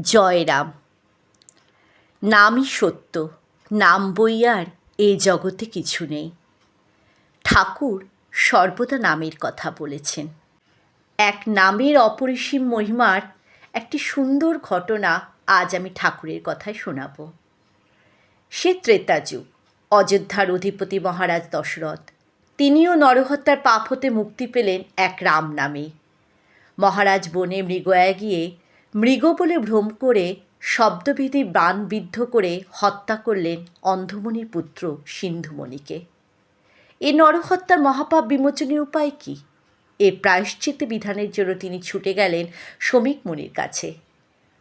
জয় রাম নামই সত্য, নাম বই আর এ জগতে কিছু নেই। ঠাকুর সর্বদা নামের কথা বলেছেন। এক নামের অপরিসীম মহিমার একটি সুন্দর ঘটনা আজ আমি ঠাকুরের কথায় শোনাব। সে ত্রেতা যুগ অযোধ্যার অধিপতি মহারাজ দশরথ। তিনিও নরহত্যার পাপ হতে মুক্তি পেলেন এক রাম নামে। মহারাজ বনে মৃগয়া গিয়ে মৃগ বলে ভ্রম করে শব্দভেদী বাণ বিদ্ধ করে হত্যা করলেন অন্ধমণির পুত্র সিন্ধুমণিকে। এ নরহত্যার মহাপাপ বিমোচনের উপায় কী? এ প্রায়শ্চিত্ত বিধানের জন্য তিনি ছুটে গেলেন শ্রমিক মুনির কাছে।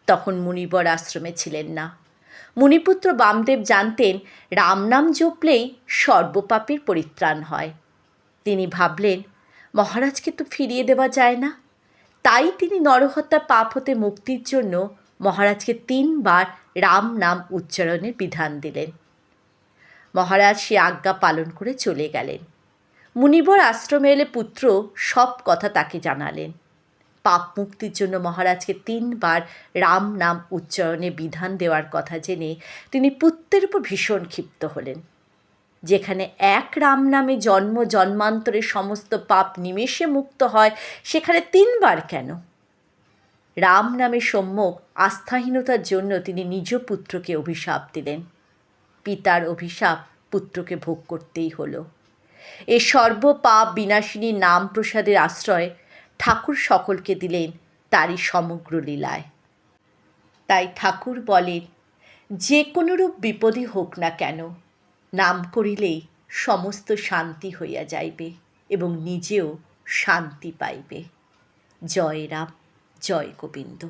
তখন মুনিবর আশ্রমে ছিলেন না। মুনিপুত্র বামদেব জানতেন রাম নাম জপলেই সর্বপাপের পরিত্রাণ হয়। তিনি ভাবলেন, মহারাজকে তো ফিরিয়ে দেওয়া যায় না। তাই তিনি নরহত্যার পাপ হতে মুক্তির জন্য মহারাজকে তিনবার রাম নাম উচ্চারণের বিধান দিলেন। মহারাজ সে আজ্ঞা পালন করে চলে গেলেন। মুনিবর আশ্রমে এলে পুত্র সব কথা তাকে জানালেন। পাপ মুক্তির জন্য মহারাজকে তিনবার রাম নাম উচ্চারণে বিধান দেওয়ার কথা জেনে তিনি পুত্রের উপর ভীষণ ক্ষিপ্ত হলেন। যেখানে এক রাম নামে জন্ম জন্মান্তরের সমস্ত পাপ নিমেষে মুক্ত হয়, সেখানে তিনবার কেন? রাম নামে সম্যক আস্থাহীনতার জন্য তিনি নিজ পুত্রকে অভিশাপ দিলেন। পিতার অভিশাপ পুত্রকে ভোগ করতেই হলো। এ সর্বপাপ বিনাশিনী নাম প্রসাদের আশ্রয় ঠাকুর সকলকে দিলেন তারই সমগ্র লীলায়। তাই ঠাকুর বলেন, যে কোনোরূপ বিপদই হোক না কেন নাম করিলেই সমস্ত শান্তি হইয়া যাইবে এবং নিজেও শান্তি পাইবে। জয় রাম জয় গোবিন্দ।